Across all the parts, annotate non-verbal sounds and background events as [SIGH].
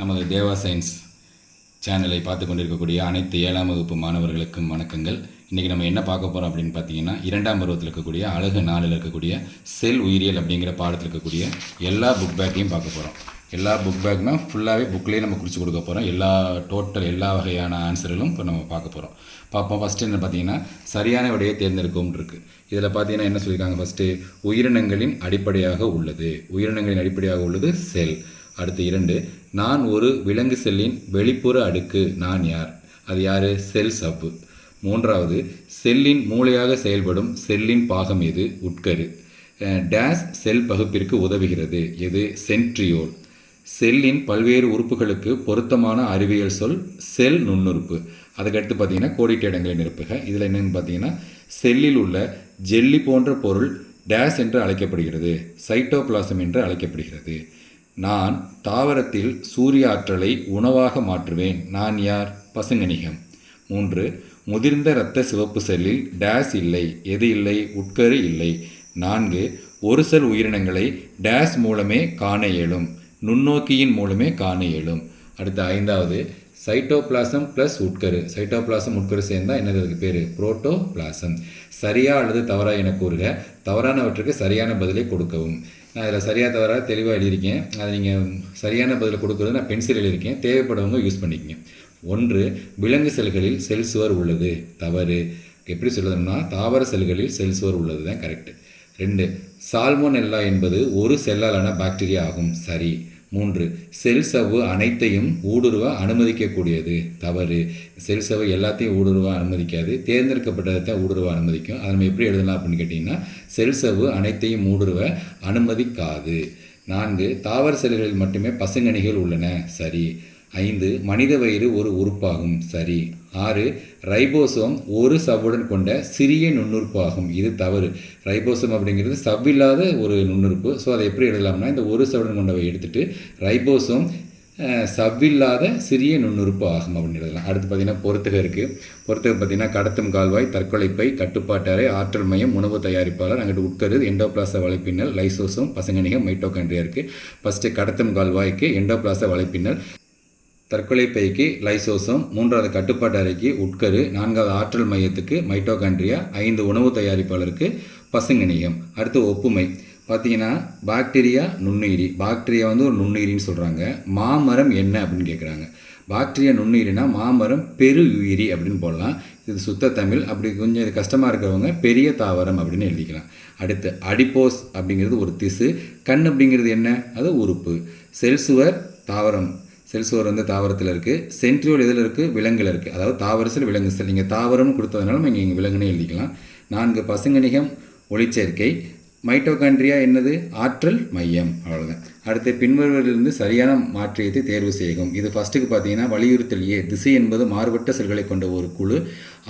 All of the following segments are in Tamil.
நமது தேவா சயின்ஸ் சேனலை பார்த்து கொண்டிருக்கக்கூடிய அனைத்து ஏழாம் வகுப்பு மாணவர்களுக்கும் வணக்கங்கள். இன்றைக்கி நம்ம என்ன பார்க்க போகிறோம் அப்படின்னு பார்த்தீங்கன்னா இரண்டாம் பருவத்தில் இருக்கக்கூடிய அழகு நாளில் இருக்கக்கூடிய செல் உயிரியல் அப்படிங்கிற பாடத்தில் இருக்கக்கூடிய எல்லா புக் பேக்கையும் பார்க்க போகிறோம் எல்லா புக் பேக்னால் ஃபுல்லாகவே புக்லேயே நம்ம குறித்து கொடுக்க போகிறோம் எல்லா டோட்டல் எல்லா வகையான ஆன்சர்களும் இப்போ நம்ம பார்க்க போகிறோம் பார்ப்போம். ஃபஸ்ட்டு என்ன பார்த்தீங்கன்னா சரியான விடையை தேர்ந்தெடுக்கும் இருக்குது இதில் பார்த்தீங்கன்னா என்ன சொல்லியிருக்காங்க? ஃபஸ்ட்டு உயிரினங்களின் அடிப்படையாக உள்ளது. உயிரினங்களின் அடிப்படையாக உள்ளது செல். அடுத்து இரண்டு நான் ஒரு விலங்கு செல்லின் வெளிப்புற அடுக்கு நான் யார்? அது யார்? செல் சவ்வு மூன்றாவது செல்லின் மூளையாக செயல்படும் செல்லின் பாகம் எது? உட்கரு. டேஸ் செல் பகுப்பிற்கு உதவுகிறது. எது? சென்ட்ரியோல். செல்லின் பல்வேறு உறுப்புகளுக்கு பொருத்தமான அறிவியல் சொல் செல் நுண்ணுறுப்பு. அதுக்கடுத்து பார்த்தீங்கன்னா கோடிட்ட இடங்களை நிரப்புக. இதில் என்னென்னு பார்த்தீங்கன்னா செல்லில் உள்ள ஜெல்லி போன்ற பொருள் டேஸ் என்று அழைக்கப்படுகிறது. சைட்டோபிளாசம் என்று அழைக்கப்படுகிறது. நான் தாவரத்தில் சூரிய ஆற்றலை உணவாக மாற்றுவேன். நான் யார்? பசுங்கணிகம் மூன்று முதிர்ந்த இரத்த சிவப்பு செல்லில் டேஸ் இல்லை. எது இல்லை? உட்கரு இல்லை. நான்கு ஒரு செல் உயிரினங்களை டேஸ் மூலமே காண இயலும். நுண்ணோக்கியின் மூலமே காண இயலும். அடுத்து ஐந்தாவது சைட்டோபிளாசம் ப்ளஸ் உட்கரு. சைட்டோபிளாசம் உட்கரு சேர்ந்தால் என்னது அதுக்கு பேர்? புரோட்டோபிளாசம். சரியா அல்லது தவறா என கூறுக. தவறானவற்றுக்கு சரியான பதிலை கொடுக்கவும். நான் அதில் சரியாக தவறாக தெளிவாக எழுதியிருக்கேன். அதை நீங்கள் சரியான பதில் கொடுக்குறது நான் பென்சில் எழுதியிருக்கேன். தேவைப்படுறவங்க யூஸ் பண்ணிக்கங்க. ஒன்று விலங்கு செல்களில் செல் சுவர் உள்ளது. தவறு. எப்படி சொல்லுதுன்னா தாவர செல்களில் செல் சுவர் உள்ளது தான் கரெக்டு ரெண்டு சால்மோனெல்லா என்பது ஒரு செல்லாலான பாக்டீரியா ஆகும். சரி. மூன்று செல் சவ்வு அனைத்தையும் ஊடுருவ அனுமதிக்கக்கூடியது. தவறு. செல் சவ்வு எல்லாத்தையும் ஊடுருவ அனுமதிக்காது. தேர்ந்தெடுக்கப்பட்டதை ஊடுருவ அனுமதிக்கும். அதை நம்ம எப்படி எழுதலாம் அப்படின்னு கேட்டிங்கன்னா செல் சவ்வு அனைத்தையும் ஊடுருவ அனுமதிக்காது. நான்கு தாவர செல்களில் மட்டுமே பசுங்கனிகள் உள்ளன. சரி. ஐந்து மனித வயிறு ஒரு உறுப்பாகும். சரி. ஆறு ரைபோசோம் ஒரு சவ்வுடன் கொண்ட சிறிய நுண்ணுறுப்பு ஆகும். இது தவறு. ரைபோசோம் அப்படிங்கிறது சவ்வில்லாத ஒரு நுண்ணுறுப்பு. ஸோ அதை எப்படி எழுதலாம்னா இந்த ஒரு சவ்வுடன் கொண்டவை எடுத்துகிட்டு ரைபோசோம் சவ்வில்லாத சிறிய நுண்ணுறுப்பு ஆகும் அப்படின்னு எழுதலாம். அடுத்து பார்த்தீங்கன்னா பொறுத்துக இருக்குது பொறுத்துக பார்த்தீங்கன்னா கடத்தும் கால்வாய் தற்கொலைப்பை கட்டுப்பாட்டறை ஆற்றல் மையம் உணவு தயாரிப்பாளர் அங்கிட்டு உட்கரு எண்டோபிளாச வலைப்பின்னல் லைசோசோம் பசங்கனிகம் மைட்டோகாண்ட்ரியா இருக்குது ஃபஸ்ட்டு கடத்தும் கால்வாய்க்கு எண்டோபிளாச வலைப்பின்னல் தற்கொலை பைக்கு லைசோசோம் மூன்றாவது கட்டுப்பாட்டு அறைக்கு உட்கரு நான்காவது ஆற்றல் மையத்துக்கு மைட்டோகாண்ட்ரியா ஐந்து உணவு தயாரிப்பாளருக்கு பசுங்கணியம் அடுத்து ஒப்புமை. பார்த்தீங்கன்னா பாக்டீரியா நுண்ணுயிரி. பாக்டீரியா வந்து ஒரு நுண்ணுயிரின்னு சொல்கிறாங்க மாமரம் என்ன அப்படின்னு கேட்குறாங்க பாக்டீரியா நுண்ணுயிரினா மாமரம் பெரு உயிரி அப்படின்னு போடலாம். இது சுத்த தமிழ். அப்படி கொஞ்சம் இது கஷ்டமாக இருக்கிறவங்க பெரிய தாவரம் அப்படின்னு எழுதிக்கலாம். அடுத்து அடிப்போஸ் அப்படிங்கிறது ஒரு திசு. கண் அப்படிங்கிறது என்ன? அது உறுப்பு. செல்சுவர் தாவரம். செல் சுவர் வந்து தாவரத்தில் இருக்குது சென்ட்ரியோல் இதில் இருக்குது விலங்குல இருக்குது அதாவது தாவர செல் விலங்கு செல். நீங்கள் தாவரம்னு கொடுத்ததுனால நீங்கள் இங்கே விலங்குனே எழுதிக்கலாம். நான்கு பசுங்கணிகம் ஒளிச்சேர்க்கை மைட்டோகாண்ட்ரியா என்னது? ஆற்றல் மையம். அவ்வளோதான் அடுத்து பின்வருவதிலிருந்து சரியான மாற்றியத்தை தேர்வு செய்யும் இது ஃபஸ்ட்டுக்கு பார்த்தீங்கன்னா வலியுறுத்தல் ஏ. திசை என்பது மாறுபட்ட செல்களை கொண்ட ஒரு குழு.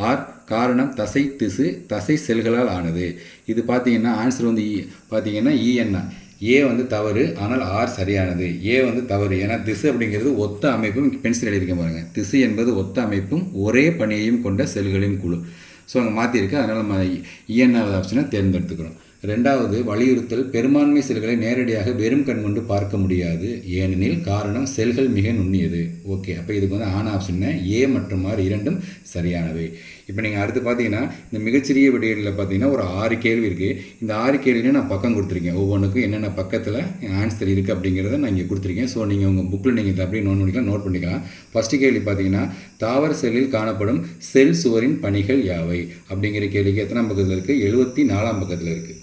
ஆர் காரணம் தசை திசு தசை செல்களால் ஆனது. இது பார்த்தீங்கன்னா ஆன்சர் வந்து இ பார்த்தீங்கன்னா இஎன்ஆர் ஏ வந்து தவறு ஆனால் ஆர் சரியானது. ஏ வந்து தவறு. ஏன்னா திசு அப்படிங்கிறது ஒத்த அமைப்பும் பென்சில் எழுதிக்க பாருங்கள் திசு என்பது ஒத்த அமைப்பும் ஒரே பணியையும் கொண்ட செல்களின் குழு. ஸோ அங்கே மாற்றிருக்கு அதனால் நம்ம இஎன்ஆவது ஆப்ஷனை தேர்ந்தெடுத்துக்கிறோம். ரெண்டாவது வலியுறுத்தல். பெரும்பான்மை செல்களை நேரடியாக வெறும் கண் கொண்டு பார்க்க முடியாது. ஏனெனில் காரணம் செல்கள் மிக நுண்ணியது. ஓகே அப்போ இதுக்கு வந்து ஆன் ஆப்ஷன் ஏ மற்றும் ஆர் இரண்டும் சரியானவை. இப்போ நீங்கள் அடுத்து பார்த்தீங்கன்னா இந்த மிகச்சிறிய விடைகளில் பார்த்தீங்கன்னா ஒரு ஆறு கேள்வி இருக்குது இந்த ஆறு கேள்வியிலையும் நான் பக்கம் கொடுத்துருக்கேன். ஒவ்வொன்றுக்கும் என்னென்ன பக்கத்தில் ஆன்சர் இருக்குது அப்படிங்கிறத நான் இங்கே கொடுத்துருக்கேன். ஸோ நீங்கள் உங்கள் புக்கில் நீங்கள் இதை அப்படியே நோட் பண்ணிக்கலாம் நோட் பண்ணிக்கலாம். ஃபஸ்ட்டு கேள்வி பார்த்தீங்கன்னா தாவர செல்லில் காணப்படும் செல் சுவரின் பணிகள் யாவை? அப்படிங்கிற கேள்விக்கு எத்தனாம் பக்கத்தில் இருக்குது எழுபத்தி நாலாம் பக்கத்தில் இருக்குது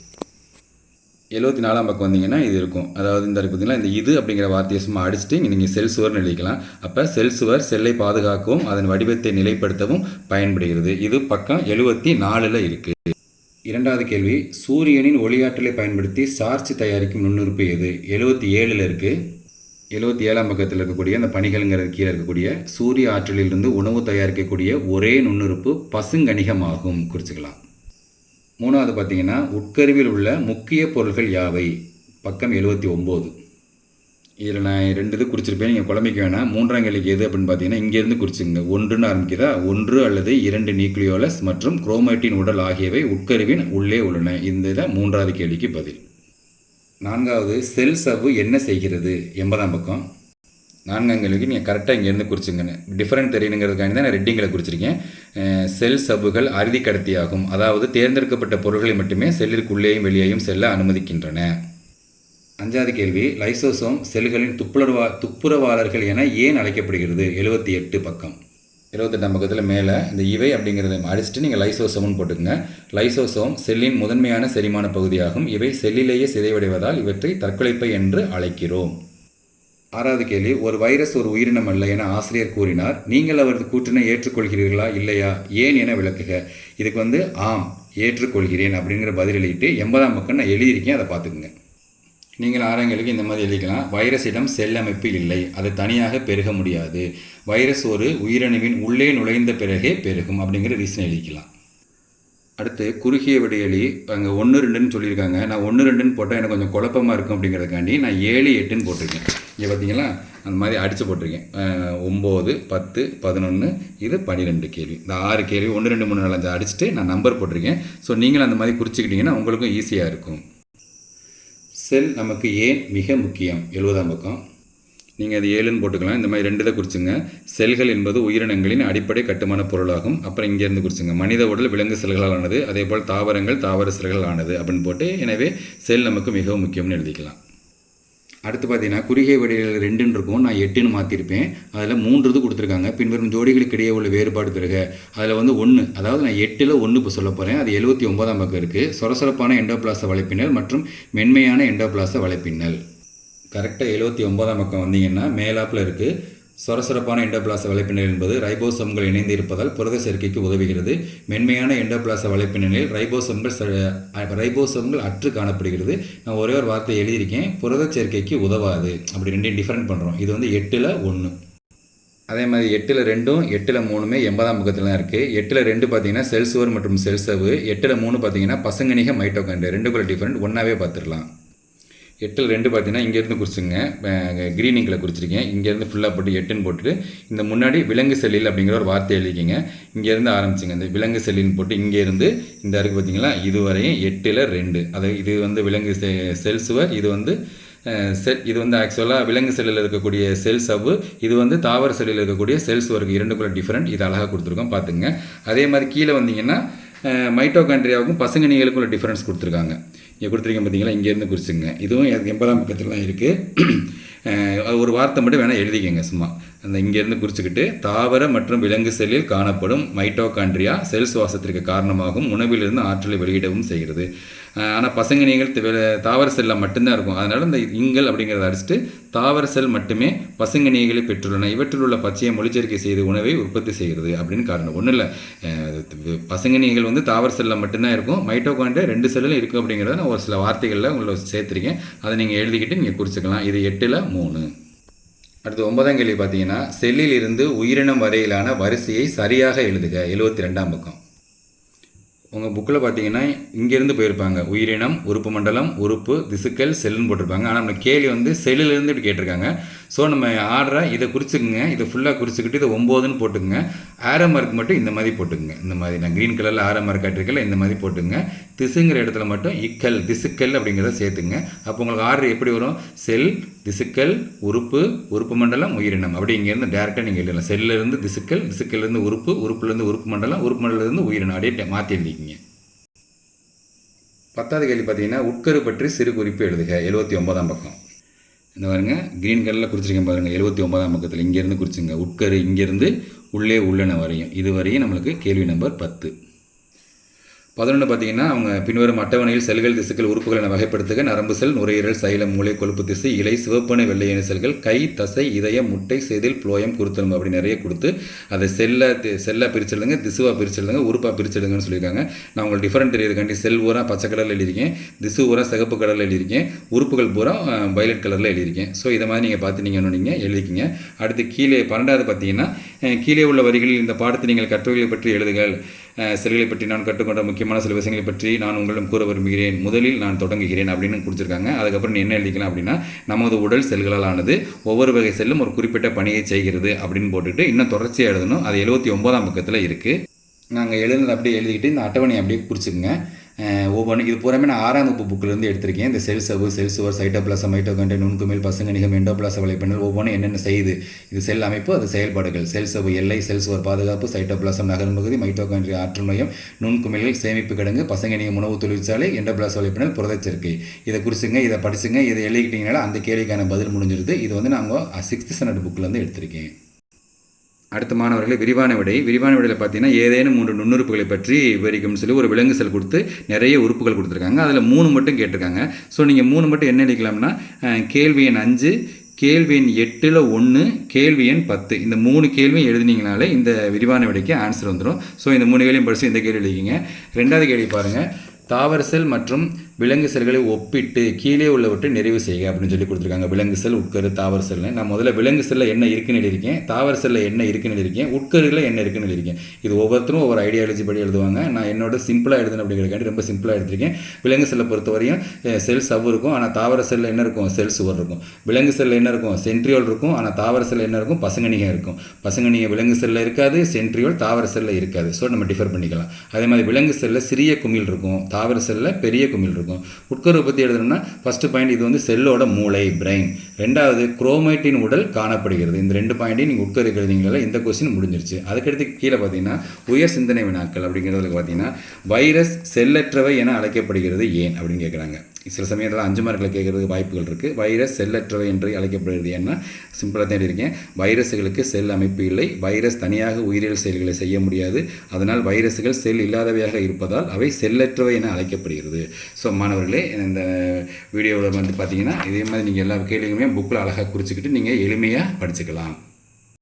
எழுபத்தி நாலாம் பக்கம் வந்தீங்கன்னா இது இருக்கும். அதாவது இந்த பார்த்தீங்கன்னா பார்த்தீங்களா இந்த இது அப்படிங்கிற வார்த்தையை சும்மா அடிச்சுட்டு நீங்கள் செல் சுவர்னு எழுதிக்கலாம். அப்போ செல் சுவர் செல்லை பாதுகாக்கவும் அதன் வடிவத்தை நிலைப்படுத்தவும் பயன்படுகிறது. இது பக்கம் எழுபத்தி நாலில் இருக்குது இரண்டாவது கேள்வி சூரியனின் ஒளியாற்றலை பயன்படுத்தி சார்ஜ் தயாரிக்கும் நுண்ணுறுப்பு எது? எழுபத்தி ஏழில் இருக்குது எழுபத்தி ஏழாம் பக்கத்தில் இருக்கக்கூடிய அந்த பணிகள்ங்கிறது கீழே இருக்கக்கூடிய சூரிய ஆற்றலிலிருந்து உணவு தயாரிக்கக்கூடிய ஒரே நுண்ணுறுப்பு பசுங்கணிகமாகும் குறிச்சுக்கலாம். மூணாவது பார்த்தீங்கன்னா உட்கருவில் உள்ள முக்கிய பொருள்கள் யாவை? பக்கம் எழுபத்தி ஒம்பது. இதில் நான் ரெண்டு இது குறிச்சிருப்பேன். நீங்கள் குழம்பிக்க வேணாம். மூன்றாம் கேள்விக்கு எது அப்படின்னு பார்த்தீங்கன்னா இங்கேருந்து குறிச்சிங்க. ஒன்றுன்னு ஆரம்பிக்கிறதா ஒன்று அல்லது இரண்டு நியூக்ளியோலஸ் மற்றும் குரோமேட்டின் உடல் ஆகியவை உட்கருவின் உள்ளே உள்ளன. இந்த இதை மூன்றாவது கேள்விக்கு பதில். நான்காவது செல் சவ்வு என்ன செய்கிறது? எண்பதாம் பக்கம். நான்காம் கேள்விக்கு நீங்கள் கரெக்டாக இங்கேருந்து குறிச்சிங்கன்னு. டிஃப்ரெண்ட் தெரியணுங்கிறதுக்காண்டி தான் நான் ரெட்டிங்கில் குறிச்சிருக்கேன். செல் சவ்வுகள் அறுதி கடத்தியாகும் அதாவது தேர்ந்தெடுக்கப்பட்ட பொருள்களை மட்டுமே செல்லிற்குள்ளேயும் வெளியேயும் செல்ல அனுமதிக்கின்றன அஞ்சாவது கேள்வி லைசோசோம் செல்களின் துப்புரவா துப்புரவாளர்கள் என ஏன் அழைக்கப்படுகிறது எழுபத்தி எட்டு பக்கம் இருபத்தெட்டாம் பக்கத்தில் மேலே இந்த இவை அப்படிங்கிறத அடிச்சுட்டு நீங்கள் லைசோசோம்னு போட்டுக்கங்க லைசோசோம் செல்லின் முதன்மையான செரிமான பகுதியாகும் இவை செல்லிலேயே சிதைவடைவதால் இவற்றை தற்கொலைப்பை என்று அழைக்கிறோம் ஆறாவது கேள்வி ஒரு வைரஸ் ஒரு உயிரினம் அல்ல என ஆசிரியர் கூறினார். நீங்கள் அவரது கூற்றினை ஏற்றுக்கொள்கிறீர்களா இல்லையா? ஏன் என விளக்குக. இதுக்கு வந்து ஆம் ஏற்றுக்கொள்கிறேன் அப்படிங்கிற பதிலளிட்டு எண்பதாம் பக்கம் நான் எழுதியிருக்கேன் அதை பார்த்துக்குங்க. நீங்கள் ஆறாம் இந்த மாதிரி எழுதிக்கலாம். வைரஸிடம் செல் அமைப்பு இல்லை. அது தனியாக பெருக முடியாது. வைரஸ் ஒரு உயிரணுவின் உள்ளே நுழைந்த பிறகே பெருகும் அப்படிங்கிற ரீசன் எழுதிக்கலாம். அடுத்து குறுகிய விடையலி அங்கே ஒன்று ரெண்டுன்னு சொல்லியிருக்காங்க. நான் ஒன்று ரெண்டுன்னு போட்டால் எனக்கு கொஞ்சம் குழப்பமாக இருக்கும் அப்படிங்கிறதுக்காண்டி நான் ஏழு எட்டுன்னு போட்டிருக்கேன். இங்கே பார்த்தீங்களா அந்த மாதிரி அடித்து போட்டிருக்கேன். ஒம்பது பத்து பதினொன்று இது பன்னிரெண்டு கேள்வி. இந்த ஆறு கேள்வி ஒன்று ரெண்டு மூணு நாலஞ்சு அடிச்சுட்டு நான் நம்பர் போட்டிருக்கேன். ஸோ நீங்களும் அந்த மாதிரி குறிச்சிக்கிட்டிங்கன்னா உங்களுக்கும் ஈஸியாக இருக்கும். செல் நமக்கு ஏன் மிக முக்கியம்? எழுபதாம் பக்கம். நீங்கள் அது ஏழுன்னு போட்டுக்கலாம். இந்த மாதிரி ரெண்டு தான் குறிச்சுங்க. செல்கள் என்பது உயிரினங்களின் அடிப்படை கட்டுமான பொருளாகும். அப்புறம் இங்கேருந்து குறிச்சுங்க. மனித உடல் விலங்கு செல்களால் ஆனது அதே போல் தாவரங்கள் தாவர செல்கள் ஆனது அப்படின்னு போட்டு எனவே செல் நமக்கு மிகவும் முக்கியம்னு எழுதிக்கலாம். அடுத்து பார்த்தீங்கன்னா குறுகிய விடைகள் ரெண்டுன்னு இருக்கும். நான் எட்டுன்னு மாற்றிருப்பேன் அதில் மூன்று இது கொடுத்துருக்காங்க. பின்வரும் ஜோடிகளுக்கு இடையே உள்ள வேறுபாடு தருக அதில் வந்து ஒன்று அதாவது நான் எட்டில் ஒன்று இப்போ சொல்ல போகிறேன் அது எழுபத்தி ஒன்பதாம் பக்கம் இருக்குது சொரசொரப்பான எண்டோபிளாச வலைப்பின்னல் மற்றும் மென்மையான எண்டோபிளாச வலைப்பின்னல். கரெக்டாக எழுபத்தி ஒன்பதாம் பக்கம் வந்தீங்கன்னா மேலாப்பில் இருக்குது சொரசொரப்பான எண்டோபிளாச வலைப்பின்னல் என்பது ரைபோசோம்கள் இணைந்து இருப்பதால் புரத சேர்க்கைக்கு உதவுகிறது. மென்மையான எண்டோபிளாச வலைப்பின்னலில் ரைபோசோம்கள் ரைபோசோம்கள் அற்று காணப்படுகிறது. நான் ஒரே ஒரு வார்த்தை எழுதியிருக்கேன். புரத சேர்க்கைக்கு உதவாது. அப்படி ரெண்டையும் டிஃப்ரெண்ட் பண்ணுறோம் இது வந்து எட்டில் ஒன்று அதே மாதிரி எட்டில் ரெண்டும் எட்டில் மூணுமே எண்பதாம் பக்கத்தில் தான் இருக்குது எட்டில் ரெண்டு பார்த்தீங்கன்னா செல் சுவர் மற்றும் செல் எட்டில் மூணு பார்த்தீங்கன்னா பசங்கனிக மைட்டோகாண்ட்ரியா ரெண்டுக்குள்ள டிஃப்ரெண்ட் ஒன்றாவே பார்த்துடலாம். எட்டில் ரெண்டு பார்த்தீங்கன்னா இங்கேருந்து குறிச்சுங்க க்ரீனிங்கில் குறிச்சிருக்கேன் இங்கேருந்து ஃபுல்லாக போட்டு எட்டுன்னு போட்டுட்டு இந்த முன்னாடி விலங்கு செல்லில் அப்படிங்கிற ஒரு வார்த்தை எழுதிக்கிங்க. இங்கேருந்து ஆரம்பிச்சிங்க. இந்த விலங்கு செல்லின்னு போட்டு இங்கேருந்து இந்த இருக்கு பார்த்தீங்களா இதுவரையும் எட்டில் ரெண்டு. அது இது வந்து விலங்கு செ செல் சுவர் இது வந்து செல் இது வந்து ஆக்சுவலாக விலங்கு செல்லில் இருக்கக்கூடிய செல் சவ்வு இது வந்து தாவர செல்லில் இருக்கக்கூடிய செல்ஸ் சுவருக்கு இரண்டுக்குள்ள டிஃப்ரெண்ட் இது அழகாக கொடுத்துருக்கோம். பார்த்துங்க அதே மாதிரி கீழே வந்தீங்கன்னா மைட்டோகாண்ட்ரியாவுக்கும் பசங்கனிகளுக்கும் உள்ள டிஃப்ரென்ஸ் கொடுத்துருக்காங்க. இங்கே கொடுத்துருக்கீங்க பார்த்தீங்களா இங்கேருந்து குறிச்சுங்க. இதுவும் எனக்கு எண்பதாம் பக்கத்துலலாம் இருக்குது [CLEARS THROAT] ஒரு வார்த்தை மட்டும் வேணால் எழுதிக்கங்க சும்மா. அந்த இங்கேருந்து குறிச்சுக்கிட்டு தாவர மற்றும் விலங்கு செல்லில் காணப்படும் மைட்டோகாண்ட்ரியா செல் சுவாசத்திற்கு காரணமாகவும் உணவிலிருந்து ஆற்றலை வெளியிடவும் செய்கிறது. ஆனால் பசங்க நீங்கள் தாவர செல்லில் மட்டும்தான் இருக்கும். அதனால் இந்த இங்கல் அப்படிங்கிறத அடிச்சுட்டு தாவர செல் மட்டுமே பசங்க நீகளை பெற்றுள்ளன. இவற்றில் உள்ள பச்சையை மொழிச்சரிக்கை செய்து உணவை உற்பத்தி செய்கிறது அப்படின்னு காரணம். ஒன்றும் இல்லை. பசங்க நீங்கள் வந்து தாவர செல்லில் மட்டும்தான் இருக்கும். மைட்டோகாண்ட்ரியா ரெண்டு செல்லில் இருக்கும் அப்படிங்கிறத நான் ஒரு சில வார்த்தைகளில் உங்களை சேர்த்துருக்கேன். அதை நீங்கள் எழுதிக்கிட்டு நீங்கள் குறிச்சிக்கலாம். இது எட்டில் மூணு. அடுத்து ஒன்பதாம் கேள்வி பார்த்தீங்கன்னா செல்லில் இருந்து உயிரினம் வரையிலான வரிசையை சரியாக எழுதுக. எழுபத்தி ரெண்டாம் பக்கம் உங்கள் புக்கில் பார்த்தீங்கன்னா இங்கேருந்து போயிருப்பாங்க. உயிரினம் உறுப்பு மண்டலம் உறுப்பு திசுக்கள் செல்லுன்னு போட்டிருப்பாங்க. ஆனால் நம்ம கேள்வி வந்து செல்லிலிருந்து இப்படி கேட்டிருக்காங்க. ஸோ நம்ம ஆர்டரை இதை குறிச்சுக்குங்க. இதை ஃபுல்லாக குறிச்சிக்கிட்டு இதை ஒம்போதுன்னு போட்டுக்குங்க. ஆரோ மார்க் மட்டும் இந்த மாதிரி போட்டுக்குங்க. இந்த மாதிரி நான் க்ரீன் கலரில் ஆரோ மார்க் காட்டிருக்கல இந்த மாதிரி போட்டுங்க திசுங்கிற இடத்துல மட்டும் இக்கல் திசுக்கல் அப்படிங்கிறத சேர்த்துங்க. அப்போ உங்களுக்கு ஆர்டர் எப்படி வரும்? செல் திசுக்கல் உறுப்பு உறுப்பு மண்டலம் உயிரினம். அப்படி இங்கேருந்து டேரெக்டாக நீங்கள் எழுதலாம். செல்லிருந்து திசுக்கள் திசுக்கல்லேருந்து உறுப்பு உறுப்புலேருந்து உறுப்பு மண்டலம் உறுப்பு மண்டலத்துலேருந்து உயிரினம். அப்படியே மாற்றி எழுதிக்கிங்க. பத்தாவது கேள்வி பார்த்தீங்கன்னா உட்கரு பற்றி சிறு குறிப்பு எழுதுக. எழுபத்தி ஒன்பதாம் பக்கம். இந்த பாருங்க க்ரீன் கலரில் குறிச்சிருக்கேன் பாருங்கள் எழுபத்தி ஒன்பதாம் பக்கத்தில். இங்கேருந்து குறிச்சிங்க. உட்கரு இங்கேருந்து உள்ளே உள்ளன வரையும். இது வரையும் நம்மளுக்கு கேள்வி நம்பர் பத்து. பதினொன்று பார்த்தீங்கன்னா அவங்க பின்வரும் அட்டவணையில் செல்கள் திசுக்கள் உறுப்புகள் என வகைப்படுத்துக. நரம்பு செல் நுரையீரல் சைலம் மூளை கொழுப்பு திசு இலை சிவப்பணு வெள்ளையணு செல்கள் கை தசை இதயம் முட்டை செதில் புளோயம் குருத்தெலும்பு அப்படி நிறைய கொடுத்து அதை செல்லை செல்லாக பிரிச்சிடுங்க திசுவாக பிரிச்சிடுங்க உறுப்பாக பிரிச்சிடுங்கன்னு சொல்லியிருக்காங்க. நான் உங்களுக்கு டிஃப்ரெண்ட் தெரியுதுக்காண்டி செல் பூரா பச்சை கலரில் எழுதியிருக்கேன் திசு பூரா சிகப்பு கலரில் எழுதியிருக்கேன் உறுப்புகள் பூரா வயலட் கலரில் எழுதியிருக்கேன். ஸோ இதை மாதிரி நீங்கள் பார்த்து நீங்கள் நீங்கள் எழுதிக்கிங்க. அடுத்து கீழே பன்னெண்டாவது பார்த்தீங்கன்னா கீழே உள்ள வரிகளில் இந்த பாடத்தை நீங்கள் கற்றவைகளை பற்றி எழுதுங்கள். சிறைகளை பற்றி நான் கற்றுக்கொண்ட முக்கியமான சில விஷயங்களை பற்றி நான் உங்களிடம் கூற விரும்புகிறேன். முதலில் நான் தொடங்குகிறேன் அப்படின்னு கொடுத்துருக்காங்க. அதுக்கப்புறம் நீ என்ன எழுதிக்கலாம் அப்படின்னா நமது உடல் செல்களால் ஆனது ஒவ்வொரு வகை செல்லும் ஒரு குறிப்பிட்ட பணியை செய்கிறது அப்படின்னு போட்டுட்டு இன்னும் தொடர்ச்சியாக எழுதணும். அது எழுபத்தி ஒன்பதாம் பக்கத்தில் இருக்குது நாங்கள் எழுதுனது அப்படியே எழுதிக்கிட்டு இந்த அட்டவணையை அப்படியே குறிச்சுக்கோங்க ஒவ்வொன்று இது பூராமே நான் ஆறாம் வகுப்பு புக்கிலேருந்து எடுத்திருக்கேன். இந்த செல் செல்சுவர் சைட்டோபிளாசம் மைட்டோகண்டன் நுண்குமிழ் பசங்கணிகம் எண்டோபிளாச வலைப்பின்னல் ஒவ்வொன்றும் என்னென்ன செய்யுது இது செல் அமைப்பு அது செயல்பாடுகள். செல் எல்லை செல்சுவர் பாதுகாப்பு சைட்டோபிளாசம் நகரும் பகுதி மைட்டோகண்ட்ரி ஆற்றல் மையம் நுண்குமிழ்கள் சேமிப்பு கிடங்கு பசங்கணிகம் உணவு தொழிற்சாலை எண்டோபிளாச வலைப்பின்னல் புரதச்சேர்க்கை. இதை குறிச்சுங்க இதை படிச்சுங்க இதை எழுதிக்கிட்டீங்கனால அந்த கேள்விக்கான பதில் முடிஞ்சிருது. இது வந்து நாங்கள் சிக்ஸ்த் ஸ்டாண்டர்ட் புக்கிலேருந்து எடுத்திருக்கேன். அடுத்த மாணவர்களை விரிவான விடை. விரிவான விடையில் பார்த்தீங்கன்னா ஏதேனும் மூன்று நுண்ணுறுப்புகளை பற்றி விவரிக்கும்னு சொல்லி ஒரு விலங்கு செல் கொடுத்து நிறைய உறுப்புகள் கொடுத்துருக்காங்க. அதில் மூணு மட்டும் கேட்டிருக்காங்க. ஸோ நீங்கள் மூணு மட்டும் என்ன எழுதிக்கலாம்னா கேள்வி எண் அஞ்சு கேள்வி எண் எட்டில் ஒன்று கேள்வி எண் பத்து. இந்த மூணு கேள்வியும் எழுதினீங்கனாலே இந்த விரிவான விடைக்கு ஆன்சர் வந்துடும் ஸோ இந்த மூணு கேள்வியும் படித்து இந்த கேள்வி எழுதிக்கிங்க. ரெண்டாவது கேள்வி பாருங்கள் தாவரசல் மற்றும் விலங்கு செல்களை ஒப்பிட்டு கீழே உள்ளவற்றை நிறைவு செய்க அப்படின்னு சொல்லி கொடுத்துருக்காங்க. விலங்கு செல் உட்கரு தாவர செல்னு. நான் முதல்ல விலங்கு செல்லில் என்ன இருக்குன்னு எழுதியிருக்கேன். தாவர செல்லில் என்ன இருக்குன்னு எழுதியிருக்கேன். உட்கருல என்ன இருக்குன்னு எழுதியிருக்கேன். இது ஒவ்வொருத்தரும் ஒவ்வொரு ஐடியாலஜி படி எழுதுவாங்க. நான் என்னோட சிம்பிளாக எழுதுன அப்படிங்கிறக்காண்டி ரொம்ப சிம்பிளாக எடுத்திருக்கேன். விலங்கு செல்லை பொறுத்தவரையும் செல் சவ்வு இருக்கும். ஆனால் தாவர செல்லில் என்ன இருக்கும்? செல் சுவர் இருக்கும். விலங்கு செல்லில் என்ன இருக்கும்? சென்ட்ரியோல் இருக்கும். ஆனால் தாவர செல்லில் என்ன இருக்கும்? பசங்கணிகம் இருக்கும். பசங்கணிகம் விலங்கு செல்லில் இருக்காது. சென்ட்ரியோல் தாவர செல்லில் இருக்காது. ஸோ நம்ம டிஃபர் பண்ணிக்கலாம். அதே மாதிரி விலங்கு செல்லில் சிறிய குமிழ் இருக்கும். தாவர செல்லில் பெரிய குமிழ் இருக்கும். உட்கருவை பற்றி எழுதணும்னா ஃபஸ்ட்டு பாயிண்ட் இது வந்து செல்லோட மூளை பிரெயின் ரெண்டாவது குரோமைட்டின் உடல் காணப்படுகிறது. இந்த ரெண்டு பாயிண்ட்டையும் நீங்கள் உட்கரு எழுதிங்களா இந்த கொஸ்டின் முடிஞ்சிருச்சு. அதுக்கடுத்து கீழே பார்த்தீங்கன்னா உயர் சிந்தனை வினாக்கள் அப்படிங்கிறதுல பார்த்தீங்கன்னா வைரஸ் செல்லற்றவை என அழைக்கப்படுகிறது ஏன் அப்படின்னு கேட்குறாங்க. சில சமயத்தில் அஞ்சு மார்க்கில் கேட்குறதுக்கு வாய்ப்புகள் இருக்குது வைரஸ் செல்லற்றவை என்று அழைக்கப்படுகிறது. ஏன்னா சிம்பிளாக தான் இருக்கேன் வைரஸுகளுக்கு செல் அமைப்பு இல்லை. வைரஸ் தனியாக உயிரியல் செயல்களை செய்ய முடியாது. அதனால் வைரஸுகள் செல் இல்லாதவையாக இருப்பதால் அவை செல்லற்றவை என அழைக்கப்படுகிறது. ஸோ மாணவர்களே இந்த வீடியோவில் வந்து பார்த்தீங்கன்னா இதே மாதிரி நீங்கள் எல்லா கேள்விகளுமே புக்கில் அழகாக குறிச்சிக்கிட்டு நீங்கள் எளிமையாக படிச்சுக்கலாம்.